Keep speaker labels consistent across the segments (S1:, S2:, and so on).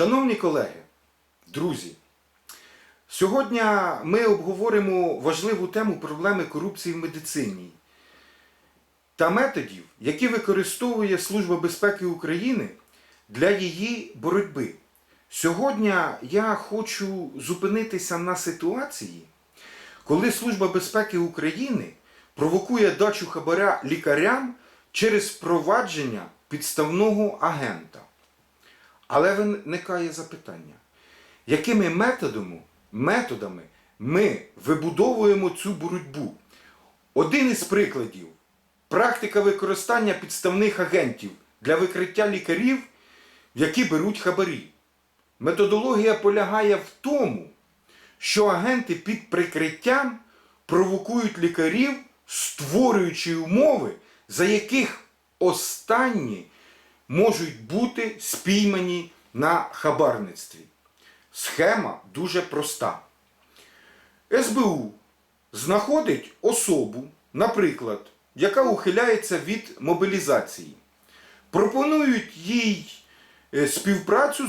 S1: Шановні колеги, друзі, сьогодні ми обговоримо важливу тему проблеми корупції в медицині та методів, які використовує Служба безпеки України для її боротьби. Сьогодні я хочу зупинитися на ситуації, коли Служба безпеки України провокує дачу хабаря лікарям через впровадження підставного агента. Але виникає запитання, якими методами, методами ми вибудовуємо цю боротьбу? Один із прикладів практика використання підставних агентів для викриття лікарів, які беруть хабарі. Методологія полягає в тому, що агенти під прикриттям провокують лікарів, створюючи умови, за яких останні можуть бути спіймані на хабарництві. Схема дуже проста. СБУ знаходить особу, наприклад, яка ухиляється від мобілізації. Пропонують їй е, співпрацю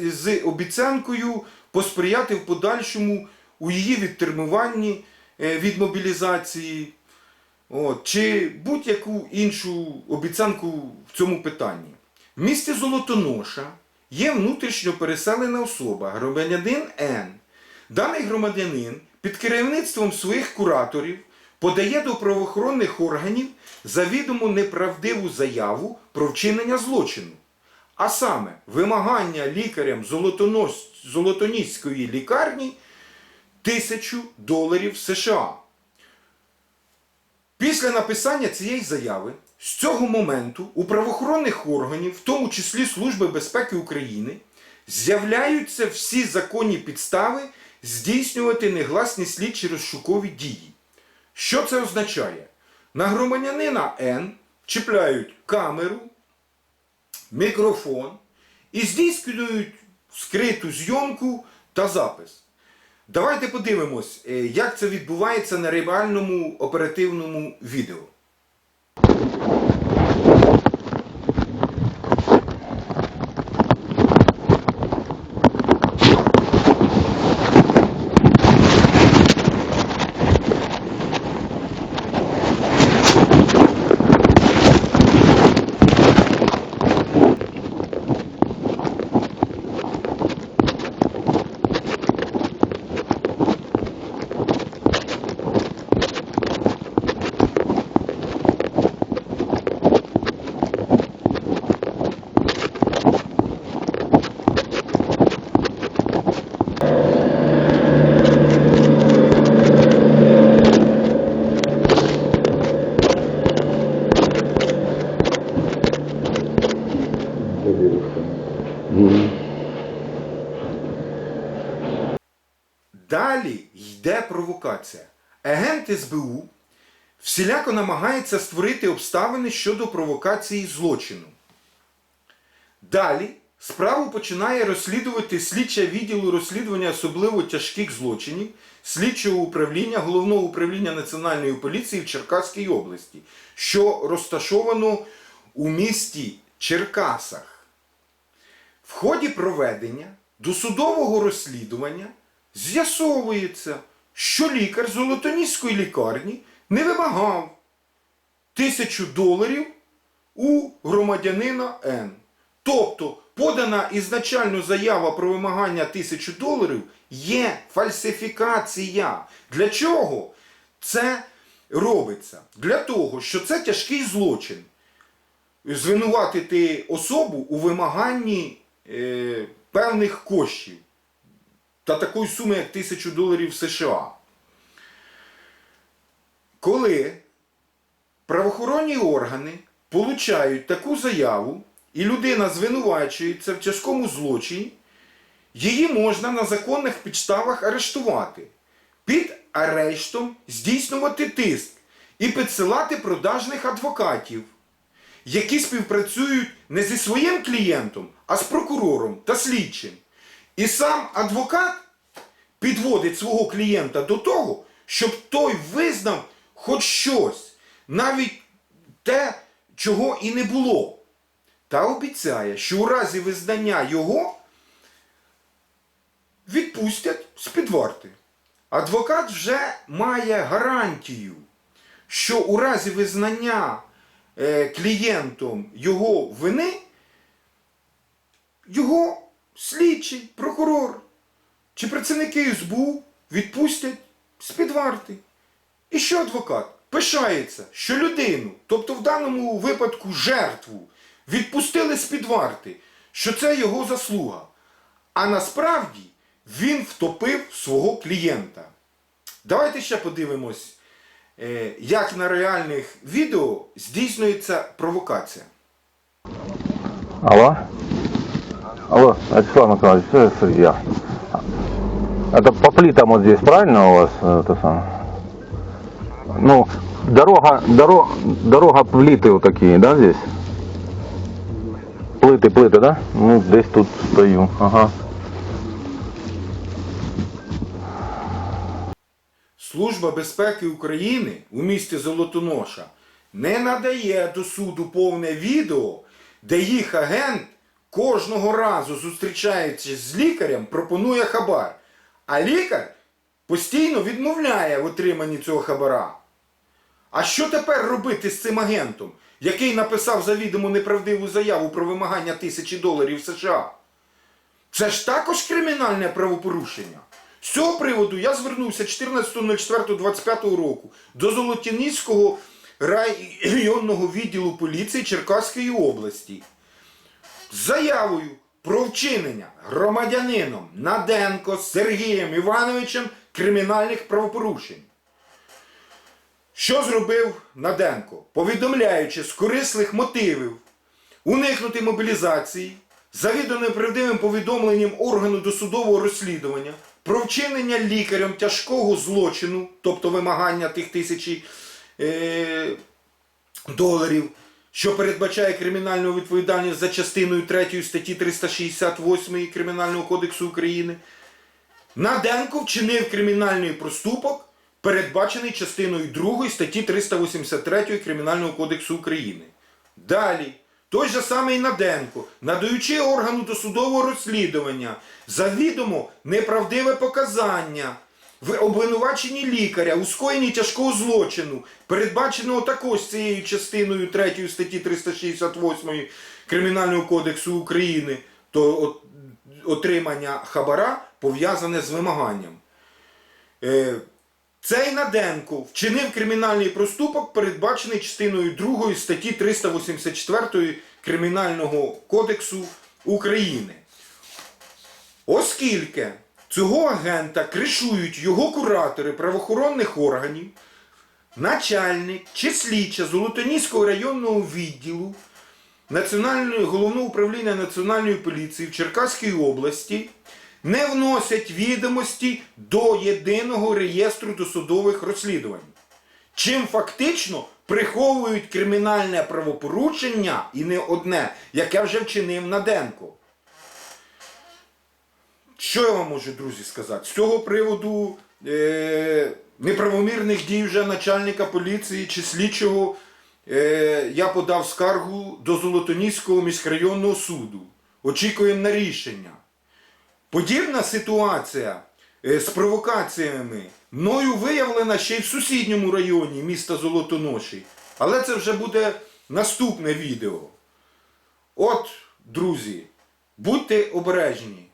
S1: з обіцянкою посприяти в подальшому у її відтермуванні е, від мобілізації. Чи будь-яку іншу обіцянку в цьому питанні. В місті Золотоноша є внутрішньо переселена особа, громадянин Н. Даний громадянин під керівництвом своїх кураторів подає до правоохоронних органів завідомо неправдиву заяву про вчинення злочину. А саме вимагання лікарям Золотоніської лікарні тисячу доларів США. Після написання цієї заяви з цього моменту у правоохоронних органів, в тому числі Служби безпеки України, з'являються всі законні підстави здійснювати негласні слідчі розшукові дії. Що це означає? На громадянина Н чіпляють камеру, мікрофон і здійснюють скриту зйомку та запис. Давайте подивимось, е, як це відбувається на реальному оперативному відео. Далі йде провокація. Агент СБУ всіляко намагається створити обставини щодо провокації злочину. Далі справу починає розслідувати слідча відділу розслідування особливо тяжких злочинів слідчого управління Головного управління Національної поліції в Черкаській області, що розташовано у місті Черкасах. В ході проведення досудового розслідування з'ясовується, що лікар Золотоніської лікарні не вимагав тисячу доларів у громадянина Н. Тобто подана ізначально заява про вимагання тисячі доларів є фальсифікація. Для чого це робиться? Для того, що це тяжкий злочин. Звинуватити особу у вимаганні е, певних коштів та такої суми, як тисячу доларів США. Коли правоохоронні органи получають таку заяву, і людина звинувачується в тяжкому злочині, її можна на законних підставах арештувати, під арештом здійснювати тиск і підсилати продажних адвокатів, які співпрацюють не зі своїм клієнтом, а з прокурором та слідчим. І сам адвокат підводить свого клієнта до того, щоб той визнав хоч щось, навіть те, чого і не було. Та обіцяє, що у разі визнання його відпустять з-під варти. Адвокат вже має гарантію, що у разі визнання е, клієнтом його вини, його слідчий, прокурор чи працівники СБУ відпустять з-під варти. І що адвокат? Пишається, що людину, тобто в даному випадку жертву, відпустили з-під варти, що це його заслуга. А насправді він втопив свого клієнта. Давайте ще подивимось, е, як на реальних відео здійснюється провокація.
S2: Алло? Алло, Вячеслав Николаевич, это я. Это по плитам вот здесь, правильно у вас э, это самое? Ну, дорога, дорога, дорога плиты вот такие, да, здесь? Плиты, плиты, да? Ну, здесь тут стою, ага.
S1: Служба безпеки України у місті Золотоноша не надає до суду повне відео, де їх агент кожного разу зустрічаючись з лікарем, пропонує хабар. А лікар постійно відмовляє в отриманні цього хабара. А що тепер робити з цим агентом, який написав завідомо неправдиву заяву про вимагання тисячі доларів США? Це ж також кримінальне правопорушення. З цього приводу я звернувся 14.04.25 року до Золотініського районного відділу поліції Черкаської області заявою про вчинення громадянином Наденко Сергієм Івановичем кримінальних правопорушень. Що зробив Наденко? Повідомляючи з корисних мотивів уникнути мобілізації, завідомо неправдивим повідомленням органу досудового розслідування про вчинення лікарем тяжкого злочину, тобто вимагання тих тисячі е, доларів, що передбачає кримінальну відповідальність за частиною 3 статті 368 Кримінального кодексу України, Наденко вчинив кримінальний проступок, передбачений частиною 2 статті 383 Кримінального кодексу України. Далі, той же самий Наденко, надаючи органу досудового розслідування завідомо неправдиве показання в обвинуваченні лікаря у скоєнні тяжкого злочину, передбаченого також цією частиною 3 статті 368 Кримінального кодексу України, то отримання хабара пов'язане з вимаганням. Е, цей Наденко вчинив кримінальний проступок, передбачений частиною 2 статті 384 Кримінального кодексу України. Оскільки цього агента кришують його куратори правоохоронних органів, начальник чи слідча Золотоніського районного відділу Національної головного управління Національної поліції в Черкаській області не вносять відомості до єдиного реєстру досудових розслідувань, чим фактично приховують кримінальне правопорушення і не одне, яке вже вчинив Наденко. Що я вам можу, друзі, сказати? З цього приводу е, неправомірних дій вже начальника поліції чи слідчого е, я подав скаргу до Золотоніського міськрайонного суду. Очікуємо на рішення. Подібна ситуація е, з провокаціями мною виявлена ще й в сусідньому районі міста Золотоноші. Але це вже буде наступне відео. От, друзі, будьте обережні.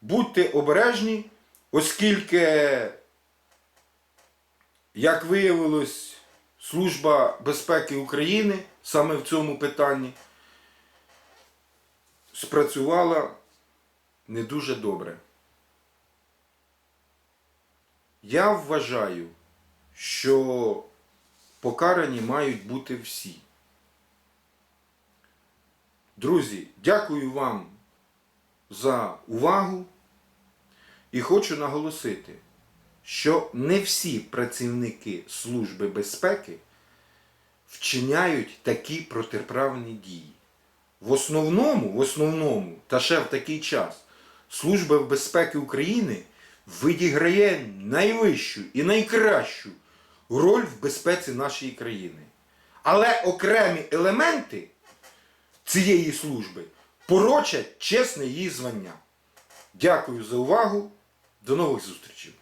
S1: Будьте обережні, оскільки, як виявилось, Служба безпеки України саме в цьому питанні спрацювала не дуже добре. Я вважаю, що покарані мають бути всі. Друзі, дякую вам за увагу і хочу наголосити, що не всі працівники Служби безпеки вчиняють такі протиправні дії. В основному, в основному, та ще в такий час, Служба безпеки України відіграє найвищу і найкращу роль в безпеці нашої країни. Але окремі елементи цієї служби порочать чесне її звання. Дякую за увагу. До нових зустрічей!